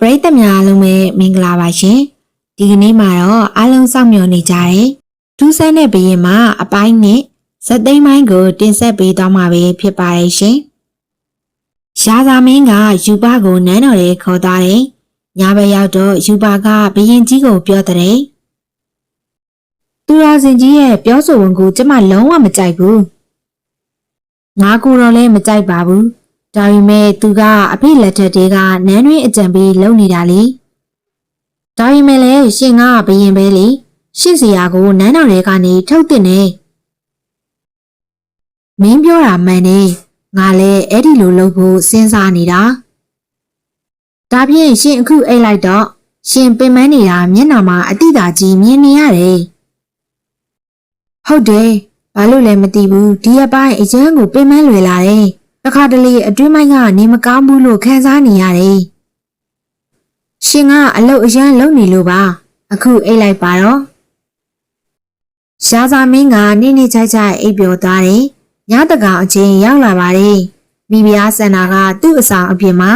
ပရိသတ်များအားလုံးပဲမင်္ဂလာပါရှင်ဒီကနေ့မှာတော့အားလုံးစောင့်မျှော်နေကြတယ်ထူးဆန်းတဲ့ဘရင်မှာအပိုင်းနဲ့ဇက်သိမ်းပိုင်းကို တင်ဆက်ပေးသွားမှာပဲဖြစ်ပါတယ်ရှင်ရှားသာမင်းကယူပကိုနန်းတော်ထဲခေါ်သွားတယ်ညဘက်ရောက်တော့ယူပကဘရင်ကြီးကိုပြောတဲ့သူတော်စင်ကြီးရဲ့ပြောဆိုဝင်ကိုကျမလုံးဝမကြိုက်ဘူးငါကိုယ်တော့လည်းမကြိုက်ပါဘူး ဒါပေမဲ့သူကအဖေလက်ထက်တွေကနန်းတွင်းအကြံပေးလုပ်နေတာလေဒါပေမဲ့လည်းရှင်ကဘယင်ပဲလေရှင့်စရာကိုနန်းတော်တွေကနေထုတ်တင်နေမင်းပြောတာမှန်နေငါလည်းအဲ့ဒီလိုလုပ်ဖို့စဉ်းစားနေတာဒါဖြင့်ရှင်အခုအိတ်လိုက်တော့ရှင်ပင်မနေတာမျက်နှာမှာအတိတာကြီးမြင်နေရတယ်ဟုတ်တယ်ဘာလို့လဲမသိဘူးဒီအပိုင်းအရန်ကိုပင်မလွယ်လာတယ် တခါတလေအတွင်းပိုင်းကနေမကောင်းဘူးလို့ခံစားနေရတယ်။ရှင်ကအလုတ်အရန်လုံနေလို့ပါ။အခုအိတ်လိုက်ပါတော့။ရှားစာမင်းကနိနေချိုက်ချိုက်အိပ်ပျော်သွားတယ်။ညတကောင်အချင်းရောက်လာပါတယ်။မိဖုရားစန္နာကသူ့အဆောင်အပြင်မှာ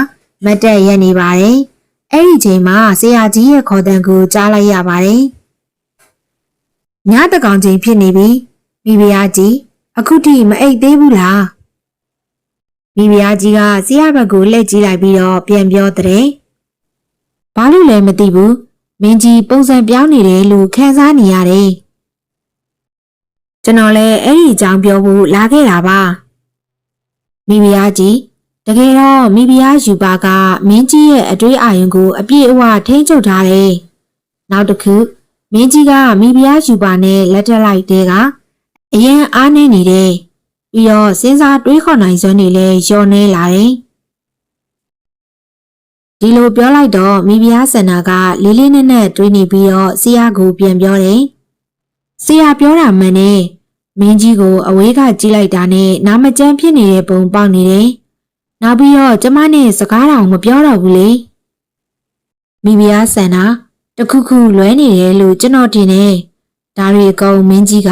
မတ်တက်ရက်နေပါတယ်။အဲ့ဒီချိန်မှာဆရာကြီးရဲ့ခေါ်တံကိုကြားလိုက်ရပါတယ်။ညတကောင်ချင်းဖြစ်နေပြီ။မိဖုရားကြီးအခုထိမအိပ်သေးဘူးလား။ မိဖုရားကြီးကဆရာဘက်ကိုလှည့်ကြည့်လိုက်ပြီးတော့ပြန်ပြောတဲ့။ဘာလို့လဲမသိဘူး။မင်းကြီးပုံစံပြောင်းနေတယ်လို့ခံစားနေရတယ်။ကျွန်တော်လည်းအဲ့ဒီအကြောင်းပြောဖို့လာခဲ့တာပါ။မိဖုရားကြီးတကယ်တော့မိဖုရားယူပါကမင်းကြီးရဲ့အတွေးအာရုံကိုအပြည့်အဝထိန်းချုပ်ထားတယ်။နောက်တစ်ခုမင်းကြီးကမိဖုရားယူပါနဲ့လက်ထက်လိုက်တဲ့ကအရင်အားနေနေတယ်။ ပြီးတော့စဉ်းစားတွေးခေါ်နိုင်စွမ်းတွေလည်းလျော့နေလာတယ်။ဒီလိုပြောလိုက်တော့မိဖုရားဆန္ဒကလေးလေးနက်နက်တွေးနေပြီးတော့ဆရာကိုပြန်ပြောတယ်။ဆရာပြောတာမှန်နဲ့မင်းကြီးကိုအဝေးကကြည့်လိုက်တာနဲ့နာမကျန်းဖြစ်နေတဲ့ပုံပေါက်နေတယ်။နောက်ပြီးတော့ကျမနဲ့စကားတောင်မပြောတော့ဘူးလေ။မိဖုရားဆန္ဒတခုခုလွဲနေတယ်လို့ကျွန်တော်ထင်တယ်။ဒါတွေအကုန်မင်းကြီးက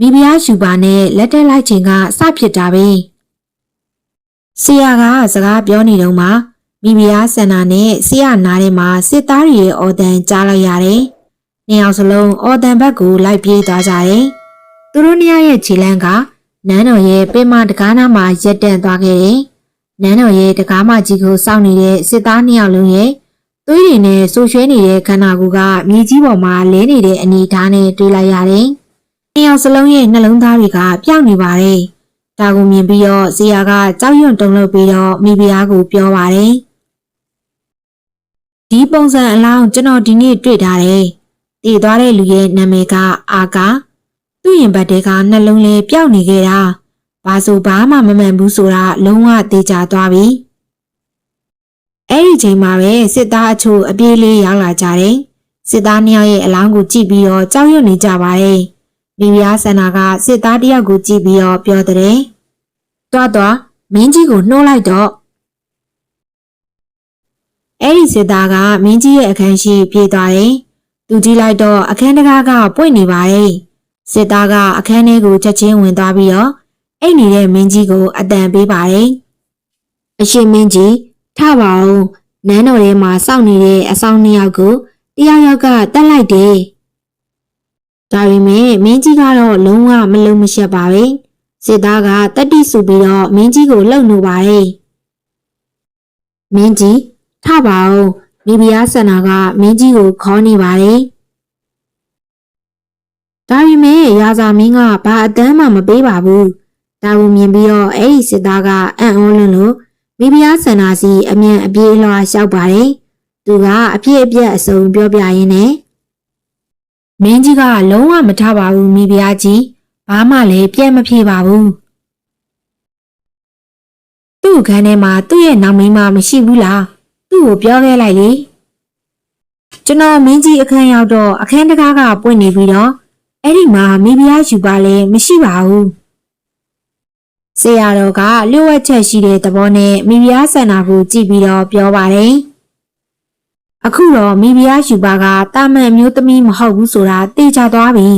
မိဖုရားယူပါနဲ့လက်တက်လိုက်ချိန်ကစဖြစ်တာပဲဆရာကစကားပြောနေတော့မှမိဖုရားဆန္ဒနဲ့ဆရာနားထဲမှာစစ်သားတွေရဲ့အော်တန်ကြားလိုက်ရတယ်။နှစ်ယောက်စလုံးအော်တန်ဘက်ကိုလိုက်ပြေးသွားကြတယ်။သူတို့နှစ်ယောက်ရဲ့ခြေလမ်းကနန်းတော်ရဲ့ပင်မတကားနားမှာရက်တန့်သွားခဲ့တယ်။နန်းတော်ရဲ့တကားမကြီးကိုစောင့်နေတဲ့စစ်သားနှစ်ယောက်လုံးရဲ့သွေးတွေနဲ့ဆူရွှဲနေတဲ့ခန္ဓာကိုယ်ကမြေကြီးပေါ်မှာလဲနေတဲ့အနေအထားနဲ့တွေ့လိုက်ရတယ်။ နှစ်ယောက်စလုံးရဲ့နှလုံးသားတွေကပျောက်နေပါတယ်။ဒါကိုမြင်ပြီးတော့ဇေယျကကြောက်ရွံ့တုန်လှုပ်ပြီးတော့မိဖုရားကိုပြောပါတယ်။ဒီပုံစံအလောင်းကျွန်တော်ဒီနေ့တွေ့ထားတယ်။တည်သွားတဲ့လူရဲ့နာမည်ကအာကာသူ့ရင်ဘတ်တဲကနှလုံးလေးပျောက်နေခဲ့တာ။ဘာဆိုဘာမှမမှန်ဘူးဆိုတာလုံးဝသေချာသွားပြီ။အဲ့ဒီချိန်မှာပဲစစ်သားအချို့အပြေးလေးရောက်လာကြတယ်။စစ်သားနှစ်ယောက်ရဲ့အလောင်းကိုကြည့်ပြီးတော့ကြောက်ရွံ့နေကြပါတယ်။ မိဖုရားဆန္ဒကစစ်သားတယောက်ကိုကြည့်ပြီးတော့ပြောတဲ့။တွားတွားမင်းကြီးကိုနှိုးလိုက်တော့အဲ့ဒီစစ်သားကမင်းကြီးရဲ့အခန်းရှိပြေးသွားတယ်။သူကြည့်လိုက်တော့အခန်းတကားကပွင့်နေပါတယ်။စစ်သားကအခန်းထဲကိုချက်ချင်းဝင်သွားပြီးတော့အိတ်နေတဲ့မင်းကြီးကိုအတန်ပေးပါတယ်။အရှင်မင်းကြီးထပါအောင်နန်းတော်ထဲမှာစောင့်နေတဲ့အဆောင်နှစ်ယောက်ကိုတယောက်ယောက်ကတတ်လိုက်တယ်။ ဒါပေမဲ့မင်းကြီးကတော့လုံးဝမလုံးမရှက်ပါပဲစစ်သားကတက်တိစုပြီးတော့မင်းကြီးကိုလှုပ်နေပါတယ်မင်းကြီးထပါအောင်မိဖုရားဆန္ဒကမင်းကြီးကိုခေါ်နေပါတယ်ဒါပေမဲ့ရာဇာမင်းကဘာအတမ်းမှမပေးပါဘူးဒါကိုမြင်ပြီးတော့အဲ့ဒီစစ်သားကအံ့ဩလွန်းလို့မိဖုရားဆန္ဒစီအမြန်အပြေးအလွှာလျှောက်ပါတယ်သူကအပြည့်အပြည့်အစုံပြောပြရင်းနဲ့ မင်းကြီးကလုံးဝမထပါဘူးမိဖုရားကြီးဘာမှလည်းပြက်မပြေပါဘူးသူ့ခန်းထဲမှာသူ့ရဲ့နောက်မိန်းမမရှိဘူးလားသူ့ကိုပြောခဲ့လိုက်လေကျွန်တော်မင်းကြီးအခန်းရောက်တော့အခန်းတကားကပွင့်နေပြီးတော့အဲ့ဒီမှာမိဖုရားယူပါလည်းမရှိပါဘူးဆရာတော်ကလျှို့ဝှက်ချက်ရှိတဲ့သဘောနဲ့မိဖုရားဆန္ဒကိုကြည့်ပြီးတော့ပြောပါတယ် အခုတော့မိဖုရားယူပါကတာမန်အမျိုးသမီးမဟုတ်ဘူးဆိုတာသိကြသွားပြီ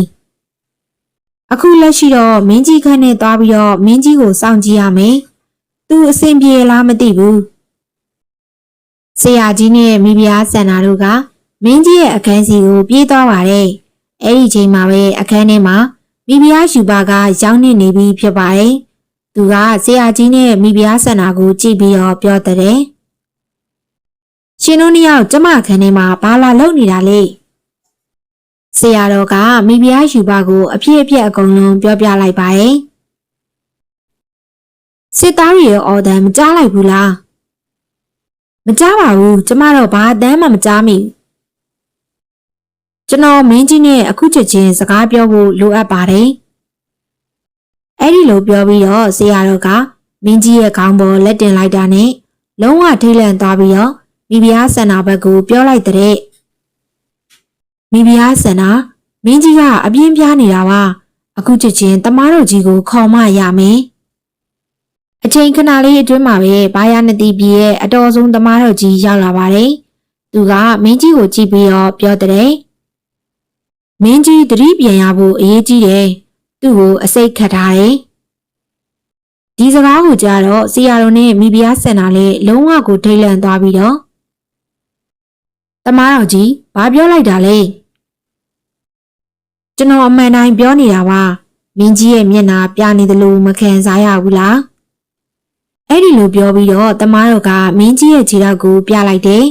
အခုလက်ရှိတော့မင်းကြီးခန်းနဲ့သွားပြီးတော့မင်းကြီးကိုစောင့်ကြည့်ရမယ်သူအဆင်ပြေလားမသိဘူးဆရာကြီးနဲ့မိဖုရားဆန္ဒတို့ကမင်းကြီးရဲ့အခန်းစီကိုပြေးသွားပါတယ်။အဲ့ဒီချိန်မှာပဲအခန်းထဲမှာမိဖုရားယူပါကရောက်နေနေပြီဖြစ်ပါတယ်။သူကဆရာကြီးနဲ့မိဖုရားဆန္ဒကိုကြည့်ပြီးတော့ပြောတဲ့။ ရှင်တို့နှစ်ယောက်ကျမအခန်းထဲမှာဘာလာလုပ်နေတာလဲ။ဆရာတော်ကမိဖုရားယူပါကိုအဖြစ်အပျက်အကုန်လုံးပြောပြလိုက်ပါတယ်။စစ်သားတွေရဲ့အော်ဒန်မကြားလိုက်ဘူးလား။မကြားပါဘူးကျမတော့ဘာအတမ်းမှမကြားမိဘူးကျွန်တော်မင်းကြီးနဲ့အခုချက်ချင်းစကားပြောဖို့လိုအပ်ပါတယ်အဲ့ဒီလိုပြောပြီးတော့ဆရာတော်ကမင်းကြီးရဲ့ခေါင်းပေါ်လက်တင်လိုက်တာနဲ့လုံးဝထိတ်လန့်သွားပြီးတော့ မိဖုရားဆန္ဒဘက်ကိုပြောလိုက်တဲ့မိဖုရားဆန္ဒမင်းကြီးကအပြင်းပြားနေတာပါအခုချက်ချင်းတမားတော်ကြီးကိုခေါ်မရမယ်အချိန်ခဏလေးအတွင်းမှာပဲဘာယာနတိပြည်ရဲ့အတော်ဆုံးတမားတော်ကြီးရောက်လာပါတယ်သူကမင်းကြီးကိုကြည့်ပြီးတော့ပြောတဲ့မင်းကြီးတတိပြန်ရဖို့အရေးကြီးတယ်သူ့ကိုအစိတ်ခတ်ထားတယ်ဒီစကားကိုကြားတော့ဆရာတော်နဲ့မိဖုရားဆန္ဒလည်းလုံးဝကိုထိတ်လန့်သွားပြီးတော့ တမားတော်ကြီးဘာပြောလိုက်တာလဲကျွန်တော်အမှန်တိုင်းပြောနေတာပါမင်းကြီးရဲ့မျက်နှာပြနေတယ်လို့မခံစားရဘူးလားအဲ့ဒီလိုပြောပြီးတော့တမားတော်ကမင်းကြီးရဲ့ခြေထောက်ကိုပြလိုက်တယ်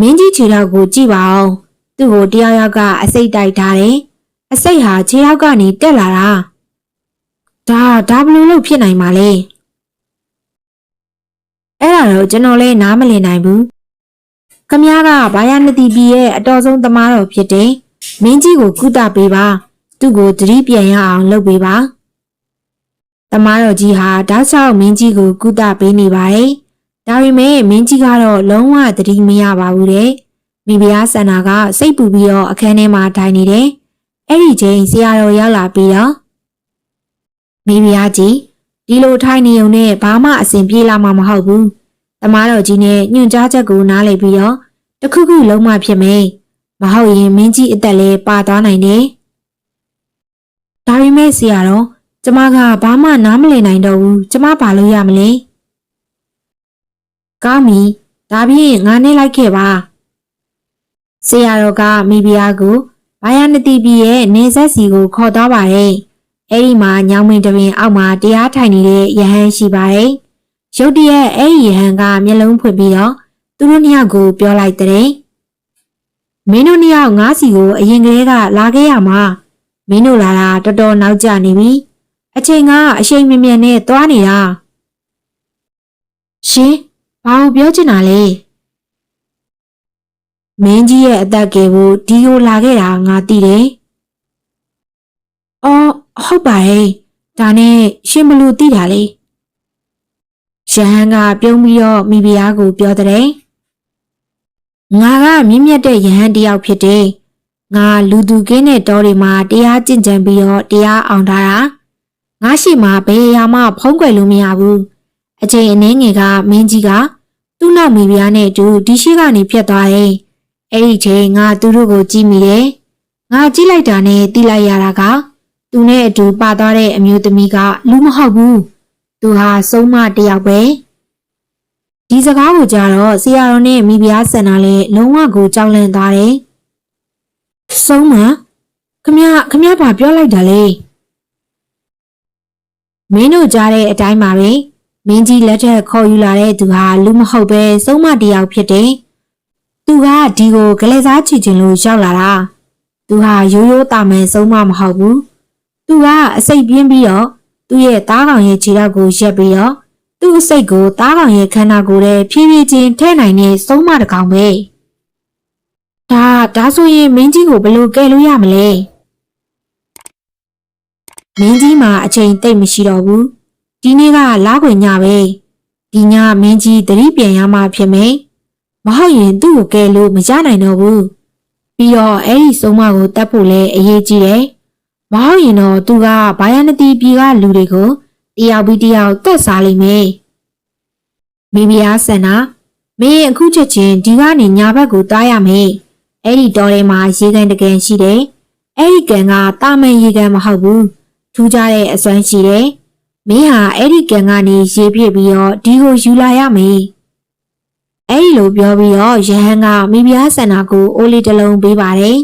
မင်းကြီးခြေထောက်ကိုကြည့်ပါအောင်သူ့ကိုတယောက်ယောက်ကအစိတ်တိုက်ထားတယ်အစိတ်ဟာခြေထောက်ကနေတက်လာတာဒါဒါဘလို့လို့ဖြစ်နိုင်မှာလဲအဲ့ဒါတော့ကျွန်တော်လည်းနားမလည်နိုင်ဘူး ခမည်းကဘာယာနတိပီရဲ့အတော်ဆုံးသမားတော်ဖြစ်တယ်မင်းကြီးကိုကုသပေးပါသူ့ကိုတတိပြန်ရအောင်လုပ်ပေးပါသမားတော်ကြီးဟာဓာတ်ဆောက်မင်းကြီးကိုကုသပေးနေပါတယ်ဒါပေမဲ့မင်းကြီးကတော့လုံးဝတတိမရပါဘူးတဲ့မိဖုရားဆန္ဒကစိတ်ပူပြီးတော့အခန်းထဲမှာထိုင်နေတယ်အဲ့ဒီချိန်ဆရာတော်ရောက်လာပြီးတော့မိဖုရားကြီးဒီလိုထိုင်နေုံနဲ့ဘာမှအဆင်ပြေလာမှာမဟုတ်ဘူး တမားတော်ကြီးနဲ့ညွှန်ကြားချက်ကိုနားလည်ပြီးတော့တခုခုလုံးမဖြစ်မယ်မဟုတ်ရင်မင်းကြီးအသက်လည်းပါသွားနိုင်တယ်ဒါပေမဲ့ဆရာတော်ကျမကဘာမှနားမလည်နိုင်တော့ဘူးကျမဘာလို့ရမလဲကောင်းပြီဒါဖြင့်ငါနဲ့လိုက်ခဲ့ပါဆရာတော်ကမိဖုရားကိုဘာယာနတိပြည်ရဲ့နေဆက်စီကိုခေါ်သွားပါတယ်အဲ့ဒီမှာညောင်မင်းတပင်အောက်မှာတရားထိုင်နေတဲ့ယဟန်ရှိပါတယ် ရုတ်တရက်အဲ့ဒီယဟန်ကမျက်လုံးဖွင့်ပြီးတော့သူတို့နှစ်ယောက်ကိုပြောလိုက်တဲ့မင်းတို့နှစ်ယောက်ငါးစီကိုအရင်ကတည်းကလာခဲ့ရမှာမင်းတို့လာတာတော်တော်နောက်ကျနေပြီအချိန်ကအချိန်မြမြန်နဲ့သွားနေတာရှင်ဘာလို့ပြောချင်တာလဲမင်းကြီးရဲ့အသက်ကယ်ဖို့ဒီကိုလာခဲ့တာငါသိတယ်အော်ဟုတ်ပါရဲ့ဒါနဲ့ရှင်ဘလို့သိတာလဲ ရဟန်းကပြုံးပြီးတော့မိဖုရားကိုပြောတဲ့ငါကမြင့်မြတ်တဲ့ယဟန်တယောက်ဖြစ်တယ်ငါလူသူကင်းတဲ့တောတွေမှာတရားကျင့်ကြံပြီးတော့တရားအောင်ထားတာငါရှိမှဘယ်ရာမှဖုံးကွယ်လို့မရဘူးအချိန်အနည်းငယ်ကမင်းကြီးကသူ့နောက်မိဖုရားနဲ့အတူဒီရှိကနေဖြတ်သွားတယ်အဲ့ဒီချိန်ငါသူတို့ကိုကြည့်မိတယ်ငါကြည့်လိုက်တာနဲ့သိလိုက်ရတာကသူနဲ့အတူပါသွားတဲ့အမျိုးသမီးကလူမဟုတ်ဘူး သူဟာဆုံးမတယောက်ပဲဒီစကားကိုကြားတော့ဆရာတော်နဲ့မိဖုရားဆန္ဒလည်းလုံးဝကိုကြောက်လန့်သွားတယ်ဆုံးမခမရခမရဘာပြောလိုက်တာလဲမင်းတို့ကြားတဲ့အတိုင်းပါပဲမင်းကြီးလက်ထက်ခေါ်ယူလာတဲ့သူဟာလူမဟုတ်ပဲဆုံးမတယောက်ဖြစ်တယ်သူကဒီကိုဂလဲစားချီချင်လို့ရောက်လာတာသူဟာရိုးရိုးတာမယ်ဆုံးမမဟုတ်ဘူးသူကအစိတ်ပြင်းပြီးတော့ သူ့ရဲ့သားကောင်ရဲ့ခြေထောက်ကိုရက်ပြီးတော့သူ့အစိတ်ကိုသားကောင်ရဲ့ခန္ဓာကိုယ်ထဲဖြည်းဖြည်းချင်းထဲနိုင်တဲ့ဆုံးမတစ်ကောင်ပဲဒါဒါဆိုရင်မင်းကြီးကိုဘယ်လိုကယ်လို့ရမလဲမင်းကြီးမှာအချိန်တိတ်မရှိတော့ဘူးဒီနေ့ကလားခွေညပဲဒီညမင်းကြီးတတိပြန်ရမှဖြစ်မယ်မဟုတ်ရင်သူ့ကိုကယ်လို့မရနိုင်တော့ဘူးပြီးတော့အဲ့ဒီဆုံးမကိုတတ်ဖို့လည်းအရေးကြီးတယ် မဟုတ်ရင်တော့သူကဘာယာနတိပြည်ကလူတွေကိုတယောက်ပြီးတယောက်တက်စားလိမ့်မယ်မိဖုရားဆန္ဒမင်းအခုချက်ချင်းဒီကနေညာဘက်ကိုတားရမယ်အဲ့ဒီတော်ထဲမှာရေကန်တကန်ရှိတယ်အဲ့ဒီကန်ကတာမန်ရေကန်မဟုတ်ဘူးထူးခြားတဲ့အစွမ်းရှိတယ်မင်းဟာအဲ့ဒီကန်ကနေရေပြည့်ပြီးတော့ဒီကိုယူလာရမယ်အဲ့ဒီလိုပြောပြီးတော့ယဟန်ကမိဖုရားဆန္ဒကိုအိုးလေးတစ်လုံးပေးပါတယ်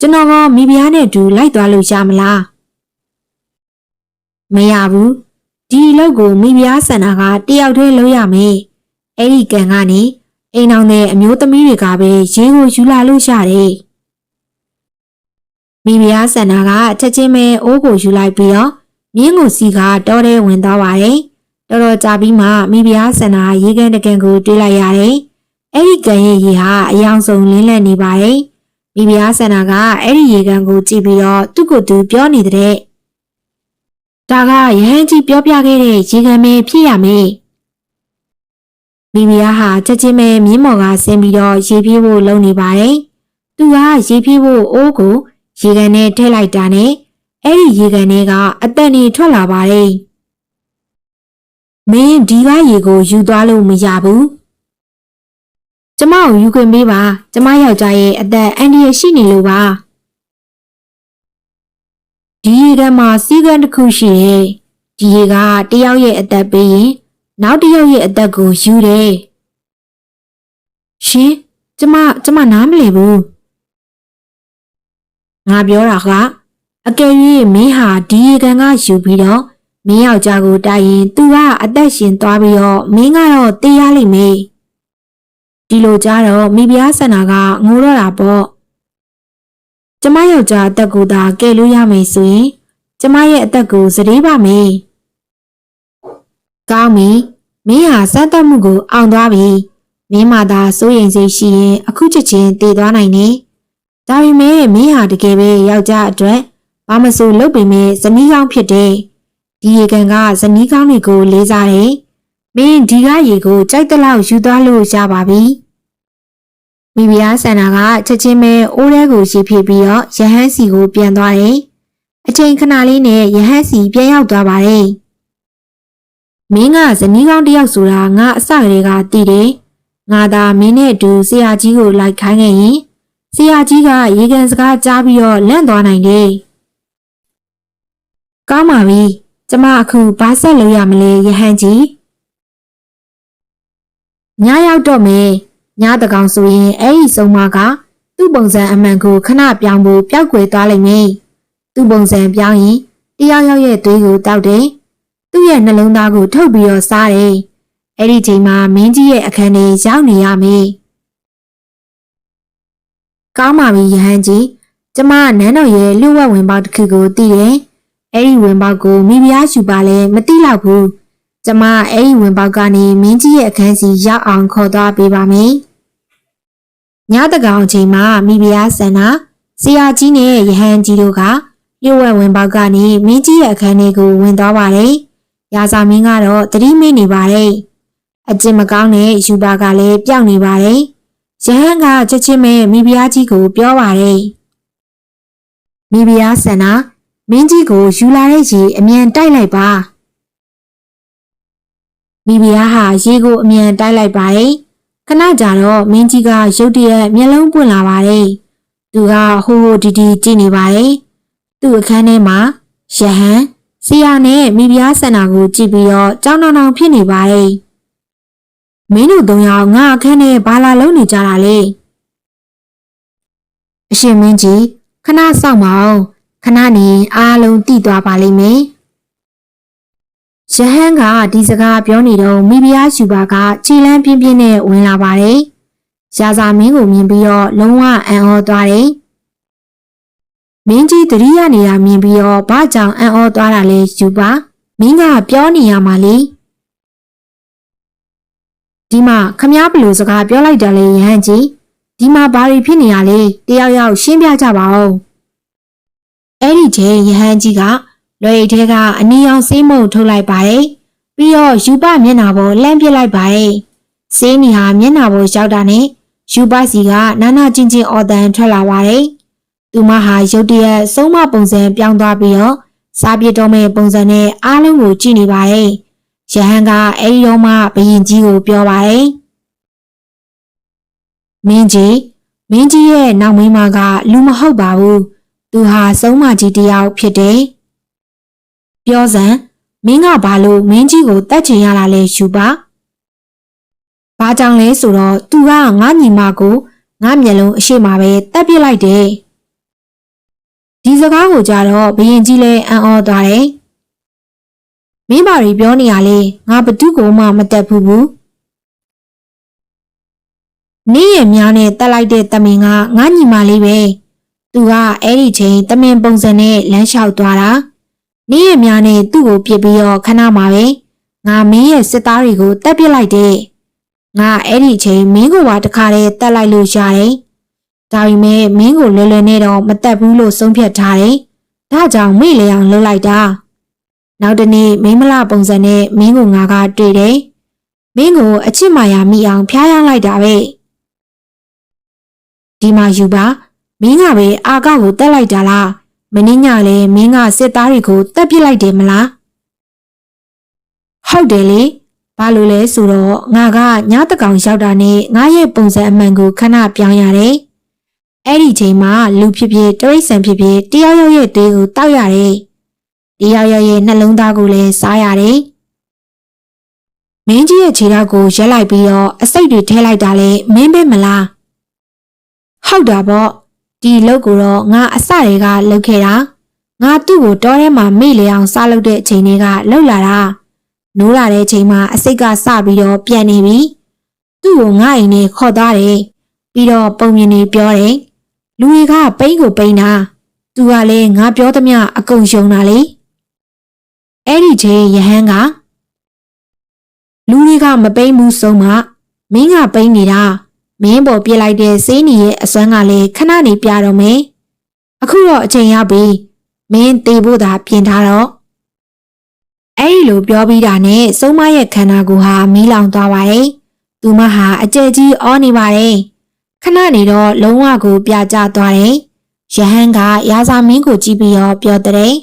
ကျွန်တော်ကမိဖုရားနဲ့အတူလိုက်သွားလို့ရမလားမရဘူးဒီအလုပ်ကိုမိဖုရားဆန္ဒကတယောက်တည်းလုပ်ရမယ်အဲ့ဒီကံကနေအိမ်အောင်တဲ့အမျိုးသမီးတွေကပဲရေကိုယူလာလို့ရတယ်မိဖုရားဆန္ဒကချက်ချင်းပဲအိုးကိုယူလိုက်ပြီးတော့မြင်းကိုစီကတောထဲဝင်သွားပါတယ်တော်တော်ကြာပြီးမှမိဖုရားဆန္ဒရေကန်တကန်ကိုတွေးလိုက်ရတယ်အဲ့ဒီကံရဲ့ရေဟာအယောင်ဆုံးလင်းလက်နေပါတယ် မိဖုရားဆန္ဒကအဲ့ဒီရေကန်ကိုကြည့်ပြီးတော့သူ့ကိုယ်သူပြောနေတဲ့ဒါကရဟန်းကြီးပြောပြခဲ့တဲ့ရေကန်ပဲဖြစ်ရမယ်မိဖုရားဟာချက်ချင်းပဲမြင်းမော်ကဆင်းပြီးတော့ရေပြေးဖို့လုပ်နေပါတယ်သူကရေပြေးဖို့အိုးကိုရေကန်နဲ့ထည့်လိုက်တာနဲ့အဲ့ဒီရေကန်ထဲကအသက်နေထွက်လာပါတယ်မင်းဒီကရေကိုယူသွားလို့မရဘူး ကျမကိုယူခွင့်ပေးပါကျမယောက်ျားရဲ့အသက်အန္တရာယ်ရှိနေလို့ပါဒီရေကန်မှာစီးကန်းတစ်ခုရှိတယ်ဒီရေကတယောက်ရဲ့အသက်ပေးရင်နောက်တစ်ယောက်ရဲ့အသက်ကိုယူတယ်ရှင်ကျမကျမနားမလည်ဘူးငါပြောတာကအကယ်၍မင်းဟာဒီရေကန်ကယူပြီးတော့မင်းယောက်ျားကိုတိုက်ရင် तू ကအသက်ရှင်သွားပြီးတော့မင်းကတော့တေးရလိမ့်မယ် ဒီလိုကြားတော့မိဖုရားဆန္ဒကငိုတော့တာပေါ့ကျမယောက်ျားအသက်ကိုသာကယ်လို့ရမယ်ဆိုရင်ကျမရဲ့အသက်ကိုစတေးပါမယ်ကောင်းပြီမင်းဟာစမ်းသပ်မှုကိုအောင်သွားပြီမင်းမသာစိုးရိမ်စိတ်ရှိရင်အခုချက်ချင်းတည်သွားနိုင်တယ်ဒါပေမဲ့မင်းဟာတကယ်ပဲယောက်ျားအတွက်ဘာမဆိုလုပ်ပေမဲ့ဇနီးကောင်းဖြစ်တယ်ဒီရေကန်ကဇနီးကောင်းတွေကိုလေးစားတယ် မင်းဒီကရေကိုကြိုက်တဲ့လောက်ယူသွားလို့ရပါပြီမိဖုရားဆန္ဒကချက်ချင်းပဲအိုးထဲကိုရှိဖြစ်ပြီးတော့ယဟန်စီကိုပြန်သွားတယ်အချိန်ခဏလေးနဲ့ယဟန်စီပြန်ရောက်သွားပါတယ်မင်းကဇနီးကောင်းတစ်ယောက်ဆိုတာငါအစကတည်းကသိတယ်ငါသာမင်းနဲ့အတူဆရာကြီးကိုလိုက်ခိုင်းခဲ့ရင်ဆရာကြီးကရေကန်စကားကြားပြီးတော့လန့်သွားနိုင်တယ်။ကောင်းပါပြီ။ကျမအခုဘာဆက်လုပ်ရမလဲယဟန်ကြီး။ ညရောက်တော့မယ်။ညတကောင်ဆိုရင်အဲ့ဒီဆုံးမကသူ့ပုံစံအမှန်ကိုခဏပြောင်းဖို့ပျောက်ကွယ်သွားလိမ့်မယ်။သူ့ပုံစံပြောင်းရင်တယောက်ယောက်ရဲ့သွေးကိုတောက်တယ်။သူ့ရဲ့နှလုံးသားကိုထုတ်ပြီးတော့စားတယ်။အဲ့ဒီချိန်မှာမင်းကြီးရဲ့အခန်းထဲရောက်နေရမယ်။ကောင်းပါပြီယဟန်ကြီးကျမနန်းတော်ရဲ့လူဝက်ဝင်ပေါက်တစ်ခုကိုတည်တယ်အဲ့ဒီဝင်ပေါက်ကိုမိဖုရားယူပါလဲမသိတော့ဘူး ကျမအဲ့ဒီဝင်ပေါက်ကနေမင်းကြီးရဲ့အခန်းစီရောက်အောင်ခေါ်သွားပေးပါမယ်ညတကောင်ချိန်မှာမိဖုရားဆန္ဒဆရာကြီးနဲ့ယဟန်ကြီးတို့ကလူဝက်ဝင်ပေါက်ကနေမင်းကြီးရဲ့အခန်းလေးကိုဝင်သွားပါတယ်ရာဇာမင်းကတော့တတိမိနေပါတယ်အကျင့်မကောင်းတဲ့ယူပါကလည်းပျောက်နေပါတယ်ရဟန်းကချက်ချင်းပဲမိဖုရားကြီးကိုပြောပါတယ်မိဖုရားဆန္ဒမင်းကြီးကိုယူလာတဲ့ရေအမြန်တိုက်လိုက်ပါ မိဖုရားဟာရေကိုအမြန်တိုက်လိုက်ပါတယ်ခဏကြာတော့မင်းကြီးကရုတ်တရက်မျက်လုံးပွင့်လာပါတယ်သူကဟိုဟိုဒီဒီကြည့်နေပါတယ်သူ့အခန်းထဲမှာရဟန်းဆရာနဲ့မိဖုရားဆန္ဒကိုကြည့်ပြီးတော့ကြောင်းတောင်တောင်ဖြစ်နေပါတယ်မင်းတို့သုံးယောက်ငါအခန်းထဲဘာလာလုံးနေကြတာလဲအရှင်မင်းကြီးခဏစောင့်ပါအောင်ခဏနေအားလုံးတည်သွားပါလိမ့်မယ် ရဟန်းကဒီစကားပြောနေတော့မိဖုရားယူပါကခြေလန်းပြင်းပြင်းနဲ့ဝင်လာပါတယ်ရာဇာမင်းကိုမြင်ပြီးတော့လုံးဝအံ့ဩသွားတယ်မင်းကြီးတတိယနေတာမြင်ပြီးတော့ဘာကြောင့်အံ့ဩသွားတာလဲယူပါမင်းကပြောနေရမှာလေဒီမှာခမားဘလို့စကားပြောလိုက်တယ်လေယဟန်ကြီးဒီမှာဘာတွေဖြစ်နေရလဲတယောက်ယောက်ရှင်းပြကြပါဦးအဲ့ဒီချိန်ယဟန်ကြီးက လွယ်ရိတ်ထဲကအနီအောင်ဆေးမုံထုတ်လိုက်ပါတယ်ပြီးတော့ယူပမျက်နာပေါ်လှမ်းပစ်လိုက်ပါတယ်ဆေးနီဟာမျက်နာပေါ်ရောက်တာနဲ့ယူပစီကနာနာချင်းချင်းအော်တန်ထွက်လာပါတယ်သူမဟာရုတ်တရက်ဆုံးမပုံစံပြောင်းသွားပြီးတော့စားပြစ်တော်မဲ့ပုံစံနဲ့အားလုံးကိုကြည့်နေပါတယ်ရဟန်းကအဲဒီတော့မှဘယင်ကြီးကိုပြောပါတယ်မင်းကြီးမင်းကြီးရဲ့နောက်မိန်းမကလူမဟုတ်ပါဘူးသူဟာဆုံးမကြီးတယောက်ဖြစ်တယ် ပြောစမ်းမင်းကဘာလို့မင်းကြီးကိုတတ်ချင်ရလာလဲယူပါကြောင့်လဲဆိုတော့သူကငါညီမကိုငါမျက်လုံးအရှိမပဲတက်ပစ်လိုက်တယ်ဒီစကားကိုကြတော့ဘရင်ကြီးလဲအံ့ဩသွားတယ်မင်းပါရီပြောနေရလေငါဘသူ့ကိုမှမတက်ဘူးဘူးနေ့ရက်များနဲ့တက်လိုက်တဲ့တမင်ကငါညီမလေးပဲသူကအဲ့ဒီချိန်တမင်ပုံစံနဲ့လမ်းလျှောက်သွားတာ နေ့ရက်များနဲ့သူ့ကိုပြစ်ပြီးတော့ခဏမှာပဲငါမင်းရဲ့စစ်သားတွေကိုတက်ပစ်လိုက်တယ်ငါအဲ့ဒီချိန်မင်းကိုပါတခါတည်းတက်လိုက်လို့ရတယ်ဒါပေမဲ့မင်းကိုလွယ်လွယ်နဲ့တော့မတက်ဘူးလို့ဆုံးဖြတ်ထားတယ်ဒါကြောင့်မေ့လေအောင်လုပ်လိုက်တာနောက်တနေ့မိန်းမလပုံစံနဲ့မင်းကိုငါကတွေ့တယ်မင်းကိုအချစ်မာယာမိအောင်ဖျားယောင်းလိုက်တာပဲဒီမှာယူပါမင်းကပဲအာကကိုတက်လိုက်တာလား မင်းညလေမင်းကစစ်သားတွေကိုတက်ပစ်လိုက်တယ်မလားဟုတ်တယ်လေဘာလို့လဲဆိုတော့ငါကညတကောင်ရောက်တာနဲ့ငါရဲ့ပုံစံအမှန်ကိုခဏပြောင်းရတယ်အဲ့ဒီချိန်မှာလူဖြစ်ဖြစ်တရိတ်ဆန်ဖြစ်ဖြစ်တယောက်ယောက်ရဲ့သွေးကိုတောက်ရတယ်တယောက်ယောက်ရဲ့နှလုံးသားကိုလည်းစားရတယ်မင်းကြီးရဲ့ခြေထောက်ကိုရက်လိုက်ပြီးတော့အစိတ်တွေထဲလိုက်တာလေမင်းပဲမလားဟုတ်တာပေါ့ ဒီလုပ်ကိုတော့ငါအစတွေကလှုပ်ခဲ့တာငါသူ့ကိုတောထဲမှာမေ့လေအောင်စလုပ်တဲ့အချိန်တွေကလှုပ်လာတာနိုးလာတဲ့အချိန်မှာအစိတ်ကစပြီးတော့ပြန်နေပြီသူ့ကိုငါ့အိမ်နဲ့ခေါ်သွားတယ်ပြီးတော့ပုံမြင်နေပြောတယ်လူတွေကပိန်းကိုပိန်းတာသူကလည်းငါပြောသမျှအကုန်ယုံတာလေအဲ့ဒီချိန်ယဟန်ကလူတွေကမပိန်းဘူးဆုံးမမင်းကပိန်းနေတာ မင်းပေါ်ပြစ်လိုက်တဲ့စေးနီရဲ့အစွမ်းကလည်းခဏနေပြတော့မယ်အခုတော့အချိန်ရောက်ပြီမင်းတေဖို့သာပြင်ထားတော့အဲ့ဒီလိုပြောပြီးတာနဲ့ဆုံးမရဲ့ခန္ဓာကိုယ်ဟာမီးလောင်သွားပါတယ်သူမဟာအကျယ်ကြီးအောနေပါတယ်ခဏနေတော့လုံးဝကိုပြကျသွားတယ်ယဟန်ကရာဇာမင်းကိုကြည့်ပြီးတော့ပြောတဲ့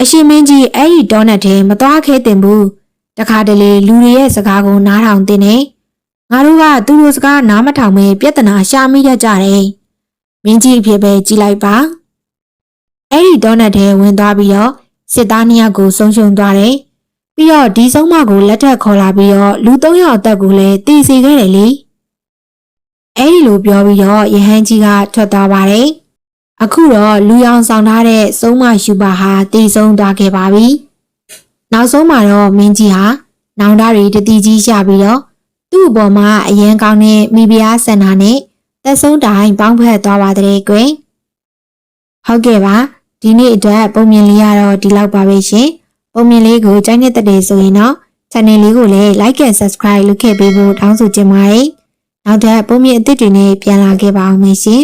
အရှင်မင်းကြီးအဲ့ဒီတောနတ်ထဲမသွားခဲတင်ဘူးတခါတလေလူတွေရဲ့စကားကိုနားထောင်တင်နေ ငါတို့ကသူတို့စကားနားမထောင်ပဲပြဿနာရှာမိတတ်ကြတယ်မင်းကြီးအဖြစ်ပဲကြည်လိုက်ပါအဲ့ဒီတောနတ်ထဲဝင်သွားပြီးတော့စစ်သားနှစ်ယောက်ကိုဆုံးရှုံးသွားတယ်ပြီးတော့ဒီဆုံးမကိုလက်ထက်ခေါ်လာပြီးတော့လူ၃ယောက်အသက်ကိုလည်းတည်စီခဲ့တယ်လေအဲ့ဒီလိုပြောပြီးတော့ယဟန်ကြီးကထွက်သွားပါတယ်အခုတော့လူရောင်ဆောင်ထားတဲ့ဆုံးမယူပါဟာတည်ဆုံးသွားခဲ့ပါပြီနောက်ဆုံးမှာတော့မင်းကြီးဟာနောင်တတွေတတိကြီးရပြီးတော့ သူ့အပေါ်မှာအရန်ကောင်းတဲ့မိဖုရားဆန္ဒနဲ့သက်ဆုံးတိုင်းပေါင်းဖက်သွားပါတဲ့ကွယ်ဟုတ်ကဲ့ပါဒီနေ့အတွက်ပုံမြင်လေးရတော့ဒီလောက်ပါပဲရှင်ပုံမြင်လေးကိုကြိုက်နေတဲ့တဲ့ဆိုရင်တော့ channel လေးကိုလည်း like and subscribe လုပ်ခဲ့ပေးဖို့တောင်းဆိုချင်ပါတယ်နောက်ထပ်ပုံမြင်အသစ်တွေနဲ့ပြန်လာခဲ့ပါအောင်ရှင်